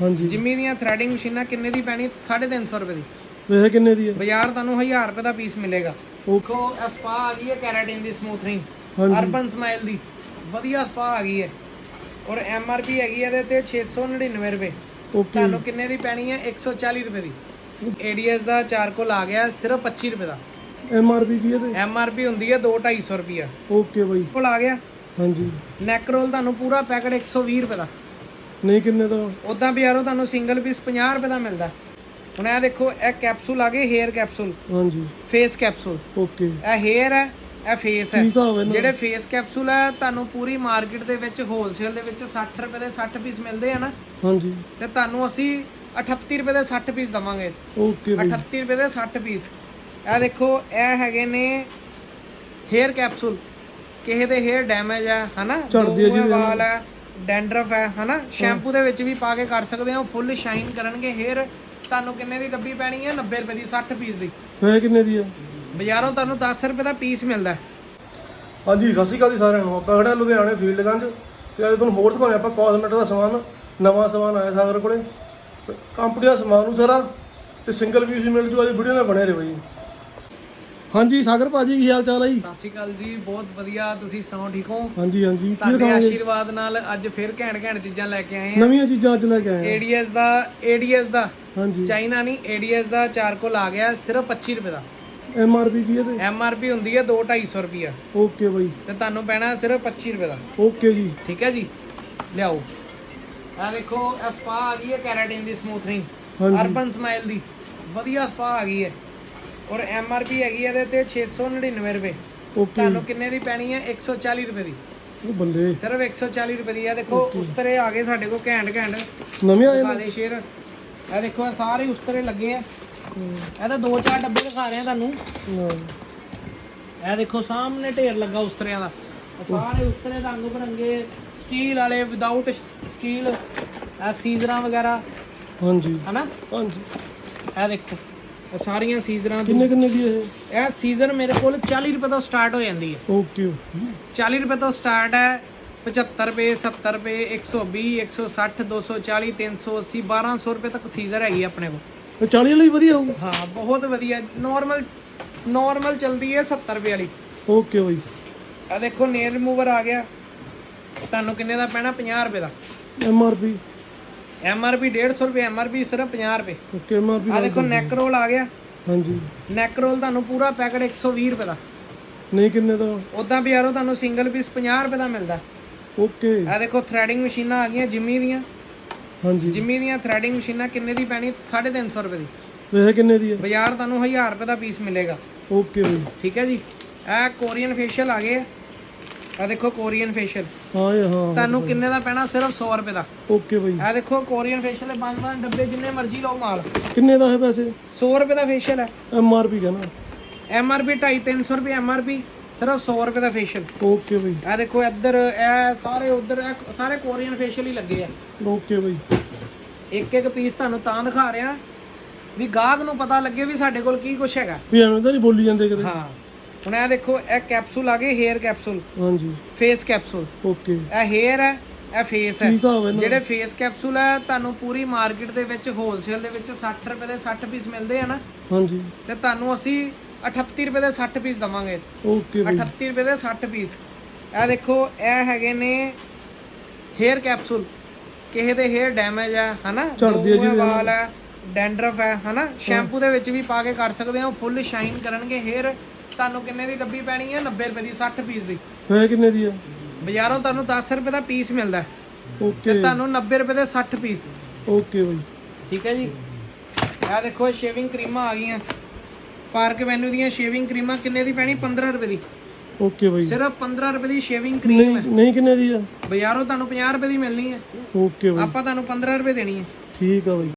ਹਾਂਜੀ। ਜਿੰਮੀ ਦੀਆਂ ਥ੍ਰੈਡਿੰਗ ਮਸ਼ੀਨਾਂ ਕਿੰਨੇ ਦੀ ਪੈਣੀ? 350 ਰੁਪਏ ਦੀ। ਵੈਸੇ ਕਿੰਨੇ ਦੀ ਹੈ ਬਾਜ਼ਾਰ ਤੁਹਾਨੂੰ 1000 ਰੁਪਏ ਦਾ ਪੀਸ ਮਿਲੇਗਾ। ਦੇਖੋ ਇਹ ਸਪਾ ਆ ਗਈ ਹੈ ਕੈਰਾਟਿਨ ਦੀ ਸਮੂਥਨਿੰਗ ਅਰਬਨ ਸਮਾਈਲ ਦੀ। ਵਧੀਆ ਸਪਾ ਆ ਗਈ ਹੈ। ਔਰ ਐਮ ਆਰ ਪੀ ਹੈਗੀ ਇਹਦੇ ਤੇ 699 ਰੁਪਏ। ਓਕੇ ਤੁਹਾਨੂੰ ਕਿੰਨੇ ਦੀ ਪੈਣੀ ਹੈ? 140 ਰੁਪਏ ਦੀ। ਏਡੀਐਸ ਦਾ ਚਾਰਕੋਲ ਆ ਗਿਆ ਸਿਰਫ 25 ਰੁਪਏ ਦਾ। ਐਮ ਆਰ ਪੀ ਕੀ ਹੈ ਤੇ ਐਮ ਆਰ ਪੀ ਹੁੰਦੀ ਹੈ 2-250 ਰੁਪਿਆ ਓਕੇ ਬਾਈ। ਕੋਲ ਆ ਗਿਆ। ਹਾਂਜੀ। ਨੈਕ ਰੋਲ ਤੁਹਾਨੂੰ ਪੂਰਾ ਪੈਕਟ 120 ਰੁਪਏ ਦਾ। ਨਹੀਂ ਕਿੰਨੇ ਦਾ? ਉਦਾਂ ਬਾਜ਼ਾਰੋਂ ਤੁਹਾਨੂੰ ਸਿੰਗਲ ਪੀਸ 50 ਰੁਪਏ ਦਾ ਮਿਲਦਾ। ਹੁਣ ਇਹ ਦੇਖੋ ਇਹ ਕੈਪਸੂਲ ਆ ਗਏ ਹੇਅਰ ਕੈਪਸੂਲ ਹਾਂਜੀ। ਫੇਸ ਕੈਪਸੂਲ ਓਕੇ ਇਹ ਹੇਅਰ ਹੈ ਇਹ ਫੇਸ ਹੈ। ਜਿਹੜੇ ਫੇਸ ਕੈਪਸੂਲ ਹੈ ਤੁਹਾਨੂੰ ਪੂਰੀ ਮਾਰਕੀਟ ਦੇ ਵਿੱਚ ਹੋਲਸੇਲ ਦੇ ਵਿੱਚ 60 ਰੁਪਏ ਦੇ 60 ਪੀਸ ਮਿਲਦੇ ਆ ਨਾ। ਹਾਂਜੀ। ਤੇ ਤੁਹਾਨੂੰ ਅਸੀਂ 38 ਰੁਪਏ ਦੇ 60 ਪੀਸ ਦਵਾਂਗੇ। ਓਕੇ ਬਾਈ। 38 ਰੁਪਏ ਦੇ 60 ਪੀਸ ਇਹ ਦੇਖੋ ਇਹ ਹੈਗੇ ਨੇ ਹੇਅਰ ਕੈਪਸੂਲ ਕਿਸੇ ਦੇ ਹੇਅਰ ਡੈਮੇਜ ਹੈ ਹਨਾ? ਝੜਦੀ ਹੈ ਦੋ ਜਿਹਦੇ ਵਾਲ ਹੈ ਡੈਂਡਰਫ ਹੈ ਹਨਾ? ਸ਼ੈਂਪੂ ਦੇ ਵਿੱਚ ਵੀ ਪਾ ਕੇ ਕਰ ਸਕਦੇ ਹੋ ਫੁੱਲ ਸ਼ਾਈਨ ਕਰਨਗੇ ਹੇਅਰ ਤੁਹਾਨੂੰ ਕਿੰਨੇ ਦੀ ਡੱਬੀ ਪੈਣੀ ਹੈ 90 ਰੁਪਏ ਦੀ 60 ਪੀਸ ਦੀ। ਵੈਸੇ ਕਿੰਨੇ ਦੀ ਹੈ ਬਾਜ਼ਾਰੋਂ ਤੁਹਾਨੂੰ 10 ਰੁਪਏ ਦਾ ਪੀਸ ਮਿਲਦਾ। ਹੈ। ਹਾਂਜੀ ਸਤਿ ਸ਼੍ਰੀ ਅਕਾਲ ਜੀ ਸਾਰਿਆਂ ਨੂੰ। ਆਪਾਂ ਖੜੇ ਲੁਧਿਆਣੇ ਫੀਲਡਗੰਜ ਤੇ ਅੱਜ ਤੁਹਾਨੂੰ ਹੋਰ ਦਿਖਾਉਂਦੇ ਆਪਾਂ ਕਾਸਮੈਟਿਕ ਦਾ ਸਮਾਨ ਨਵਾਂ ਸਮਾਨ ਆਇਆ ਸਾਗਰ ਕੋਲੇ। ਕੰਪਨੀ ਦਾ ਸਮਾਨ ਨੂੰ ਸਾਰਾ ਤੇ ਸਿੰਗਲ ਪੀਸ ਵੀ ਮਿਲ ਜੂ ਅੱਜ ਵੀਡੀਓ ਨਾਲ ਬਣੇ ਰਹੋ ਜੀ। ਹਾਂਜੀ ਸਾਗਰ ਭਾਜੀ ਕੀ ਹਾਲ ਚਾਲ ਹੈ ਜੀ? ਸਤਿ ਸ਼੍ਰੀ ਅਕਾਲ ਜੀ ਬਹੁਤ ਵਧੀਆ ਤੁਸੀਂ ਸੁਣਾਓ ਠੀਕ ਹੋ? ਹਾਂਜੀ ਹਾਂਜੀ ਤੁਹਾਡੇ ਆਸ਼ੀਰਵਾਦ ਨਾਲ ਅੱਜ ਫਿਰ ਘੈਂਟ ਘੈਂਟ ਚੀਜ਼ਾਂ ਲੈ ਕੇ ਆਏ ਹਾਂ ਨਵੀਆਂ ਚੀਜ਼ਾਂ ਅੱਜ ਲੈ ਕੇ ਆਏ ਏਡੀਐਸ ਦਾ ਏਡੀਐਸ ਦਾ। ਹਾਂਜੀ। ਚਾਈਨਾ ਨਹੀਂ ਏਡੀਐਸ ਦਾ ਚਾਰਕੋਲ ਆ ਗਿਆ ਸਿਰਫ 25 ਰੁਪਏ ਦਾ। ਐਮ ਆਰ ਪੀ ਕੀ ਹੈ ਤੇ? ਐਮ ਆਰ ਪੀ ਹੁੰਦੀ ਹੈ 2-250 ਰੁਪਿਆ ਓਕੇ ਬਾਈ। ਤੇ ਤੁਹਾਨੂੰ ਪੈਣਾ ਸਿਰਫ 25 ਰੁਪਏ ਦਾ। ਓਕੇ ਜੀ। ਠੀਕ ਹੈ ਜੀ? ਲਿਆਓ। ਆ ਦੇਖੋ ਸਪਾ ਆ ਗਈ ਹੈ ਕੈਰਾਟਿਨ ਦੀ ਸਮੂਥਨਿੰਗ ਅਰਬਨ ਸਮਾਈਲ ਦੀ। ਵਧੀਆ ਸਪਾ ਆ ਗਈ ਹੈ। ਔਰ ਐਮ ਆਰ ਪੀ ਹੈਗੀ ਇਹਦੇ ਤੇ 699 ਰੁਪਏ। ਓਕੇ। ਤੁਹਾਨੂੰ ਕਿੰਨੇ ਦੀ ਪੈਣੀ ਹੈ 140 ਰੁਪਏ ਦੀ। ਉਹ ਬੱਲੇ ਸਿਰਫ 140 ਰੁਪਏ ਦੀ ਹੈ ਦੇਖੋ ਉਸਤਰੇ ਆ ਗਏ ਸਾਡੇ ਕੋਲ ਘੈਂਟ ਘੈਂਟ। ਨਵੇਂ ਆਏ ਦਿਖਾ ਦੇ ਸ਼ੇਰ। ਇਹ ਦੇਖੋ ਇਹ ਸਾਰੇ ਉਸਤਰੇ ਲੱਗੇ ਆ। ਇਹ ਤਾਂ ਦੋ ਚਾਰ ਡੱਬੇ ਦਿਖਾ ਰਹੇ ਆ ਤੁਹਾਨੂੰ। ਨੇ ਇਹ ਦੇਖੋ ਸਾਹਮਣੇ ਢੇਰ ਲੱਗਾ ਉਸਤਰਿਆਂ ਦਾ। ਸਾਰੇ ਉਸਤਰੇ ਰੰਗ ਬਰੰਗੇ ਸਟੀਲ ਵਾਲੇ ਵਿਦਆਊਟ ਸਟੀਲ ਇਹ ਸੀਜ਼ਰਾਂ ਵਗੈਰਾ। ਹਾਂਜੀ। ਹਨਾ? ਹਾਂਜੀ। ਇਹ ਦੇਖੋ। ਇਹ ਸਾਰੀਆਂ ਸੀਜ਼ਰਾਂ ਕਿੰਨੇ ਕਿੰਨੇ ਦੀ ਇਹ? ਇਹ ਸੀਜ਼ਰ ਮੇਰੇ ਕੋਲ 40 ਰੁਪਏ ਤੋਂ ਸਟਾਰਟ ਹੋ ਜਾਂਦੀ ਹੈ। ਓਕੇ 40 ਰੁਪਏ ਤੋਂ ਸਟਾਰਟ ਹੈ 75 ਰੁਪਏ 70 ਰੁਪਏ 120 160 240 380 1200 ਰੁਪਏ ਤੱਕ ਸੀਜ਼ਰ ਹੈਗੀ ਆਪਣੇ ਕੋਲ। ਇਹ 40 ਵਾਲੀ ਵਧੀਆ ਹੋਊ? ਹਾਂ ਬਹੁਤ ਵਧੀਆ। ਨਾਰਮਲ ਨਾਰਮਲ ਚਲਦੀ ਹੈ 70 ਰੁਪਏ ਵਾਲੀ। Okay bye. ਆ ਦੇਖੋ ਨੇਲ ਰਿਮੂਵਰ ਆ ਗਿਆ। ਤੁਹਾਨੂੰ ਕਿੰਨੇ ਦਾ ਪੈਣਾ? 50 ਰੁਪਏ ਦਾ। M R P M R P 150 ਰੁਪਏ ਐਮ ਆਰ ਪੀ ਸਿਰਫ 50 ਰੁਪਏ। ਓਕੇ ਪੀ ਆ ਦੇਖੋ ਨੈਕ ਰੋਲ ਆ ਗਿਆ। ਹਾਂਜੀ। ਨੈਕ ਰੋਲ ਤੁਹਾਨੂੰ ਪੂਰਾ ਪੈਕਟ 120 ਰੁਪਏ ਦਾ। ਨਹੀਂ ਕਿੰਨੇ ਦਾ? ਉਦਾਂ ਬਾਜ਼ਾਰੋਂ ਤੁਹਾਨੂੰ ਸਿੰਗਲ ਪੀਸ 50 ਰੁਪਏ ਦਾ ਮਿਲਦਾ। ਓਕੇ। ਆ ਦੇਖੋ ਥ੍ਰੈਡਿੰਗ ਮਸ਼ੀਨਾਂ ਆ ਗਈਆਂ ਜਿੰਮੀ ਦੀਆਂ। ਹਾਂਜੀ। ਜਿੰਮੀ ਦੀਆਂ ਥ੍ਰੈਡਿੰਗ ਮਸ਼ੀਨਾਂ ਕਿੰਨੇ ਦੀ ਪੈਣੀ? 350 ਰੁਪਏ ਦੀ। ਵੈਸੇ ਕਿੰਨੇ ਦੀ ਹੈ? ਬਾਜ਼ਾਰ ਤੁਹਾਨੂੰ 1000 ਰੁਪਏ ਦਾ ਪੀਸ ਮਿਲੇਗਾ। ਓਕੇ। ਬਾਈ ਠੀਕ ਹੈ ਜੀ। ਇਹ ਕੋਰੀਅਨ ਫੇਸ਼ੀਅਲ ਆ ਗਏ। ਆ ਆਹ ਦੇਖੋ ਕੋਰੀਅਨ ਫੇਸ਼ੀਅਲ ਹਾਂ ਇਹ ਹਾਂ। ਤੁਹਾਨੂੰ ਕਿੰਨੇ ਦਾ ਪੈਣਾ? ਸਿਰਫ 100 ਰੁਪਏ ਦਾ। ਓਕੇ ਬਾਈ। ਇਹ ਦੇਖੋ ਕੋਰੀਅਨ ਫੇਸ਼ੀਅਲ ਦੇ ਪੰਜ ਪੰਜ ਡੱਬੇ ਜਿੰਨੇ ਮਰਜ਼ੀ ਲਓ ਮਾਲ। ਕਿੰਨੇ ਦਾ ਹੈ ਪੈਸੇ 100 ਰੁਪਏ ਦਾ ਫੇਸ਼ੀਅਲ ਹੈ। ਐਮ ਆਰ ਪੀ ਕਹਿੰਦਾ। ਐਮ ਆਰ ਪੀ 250 300 ਰੁਪਏ ਐਮ ਆਰ ਪੀ ਸਿਰਫ 100 ਰੁਪਏ ਦਾ ਫੇਸ਼ੀਅਲ ਓਕੇ ਬਾਈ। ਇਹ ਦੇਖੋ ਇੱਧਰ ਇਹ ਸਾਰੇ ਉਧਰ ਸਾਰੇ ਕੋਰੀਅਨ ਫੇਸ਼ੀਅਲ ਹੀ ਲੱਗੇ ਆ। Okay bye. ਇੱਕ ਇੱਕ ਪੀਸ ਤੁਹਾਨੂੰ ਤਾਂ ਦਿਖਾ ਰਿਹਾ। ਵੀ ਗਾਹਕ ਨੂੰ ਪਤਾ ਲੱਗੇ ਵੀ ਸਾਡੇ ਕੋਲ ਕੀ ਕੁਛ ਹੈਗਾ। ਵੀ ਐਵੇਂ ਤਾਂ ਨਹੀਂ ਬੋਲੀ ਜਾਂਦੇ ਕਿਤੇ। ਹਾਂ। ਹੁਣ ਇਹ ਦੇਖੋ ਇਹ ਕੈਪਸੂਲ ਆ ਗਏ ਹੇਅਰ ਕੈਪਸੂਲ ਹਾਂਜੀ। ਫੇਸ ਕੈਪਸੂਲ ਓਕੇ ਇਹ ਹੇਅਰ ਹੈ ਇਹ ਫੇਸ ਹੈ ਜਿਹੜੇ ਫੇਸ ਕੈਪਸੂਲ ਹੈ ਤੁਹਾਨੂੰ ਪੂਰੀ ਮਾਰਕੀਟ ਦੇ ਵਿੱਚ ਹੋਲਸੇਲ ਦੇ ਵਿੱਚ 60 ਰੁਪਏ ਦੇ 60 ਪੀਸ ਮਿਲਦੇ ਆ ਨਾ। ਹਾਂਜੀ। ਤੇ ਤੁਹਾਨੂੰ ਅਸੀਂ 38 ਰੁਪਏ ਦੇ 60 ਪੀਸ ਦਵਾਂਗੇ। ਓਕੇ ਬਾਈ। 38 ਰੁਪਏ ਦੇ 60 ਪੀਸ ਇਹ ਦੇਖੋ ਇਹ ਹੈਗੇ ਨੇ ਹੇਅਰ ਕੈਪਸੂਲ ਕਿਸੇ ਦੇ ਹੇਅਰ ਡੈਮੇਜ ਹੈ ਹਨਾ? ਝੜਦੀ ਹੈ ਜਿਹਦੇ ਵਾਲ ਹੈ ਡੈਂਡਰਫ ਹੈ ਹਨਾ? ਸ਼ੈਂਪੂ ਦੇ ਵਿੱਚ ਵੀ ਪਾ ਕੇ ਕਰ ਸਕਦੇ ਹੋ ਫੁੱਲ ਸ਼ਾਈਨ ਕਰਨਗੇ ਹੇਅਰ ਤੁਹਾਨੂੰ ਕਿੰਨੇ ਦੀ ਡੱਬੀ ਪੈਣੀ ਹੈ 90 ਰੁਪਏ ਦੀ 60 ਪੀਸ ਦੀ। ਵੈਸੇ ਕਿੰਨੇ ਦੀ ਹੈ ਬਾਜ਼ਾਰੋਂ ਤੁਹਾਨੂੰ 10 ਰੁਪਏ ਦਾ ਪੀਸ ਮਿਲਦਾ। ਹੈ ਓਕੇ। ਤੇ ਤੁਹਾਨੂੰ 90 ਰੁਪਏ ਦੇ 60 ਪੀਸ ਓਕੇ ਬਾਈ। ਠੀਕ ਹੈ ਜੀ? ਇਹ ਦੇਖੋ ਸ਼ੇਵਿੰਗ ਕਰੀਮਾਂ ਆ ਗਈਆਂ। ਪਾਰਕ ਵੈਨਿਊ ਦੀਆਂ ਸ਼ੇਵਿੰਗ ਕਰੀਮਾਂ ਕਿੰਨੇ ਦੀ ਪੈਣੀ? 15 ਰੁਪਏ ਦੀ। ਓਕੇ ਬਾਈ। ਸਿਰਫ 15 ਰੁਪਏ ਦੀ ਸ਼ੇਵਿੰਗ ਕਰੀਮ ਹੈ। ਨਹੀਂ ਨਹੀਂ ਕਿੰਨੇ ਦੀ ਹੈ ਬਾਜ਼ਾਰੋਂ ਤੁਹਾਨੂੰ 50 ਰੁਪਏ ਦੀ ਮਿਲਣੀ ਹੈ। Okay bye. ਆਪਾਂ ਤੁਹਾਨੂੰ 15 ਰੁਪਏ ਦੇਣੀ ਹੈ। ਠੀਕ ਆ ਬਾਈ।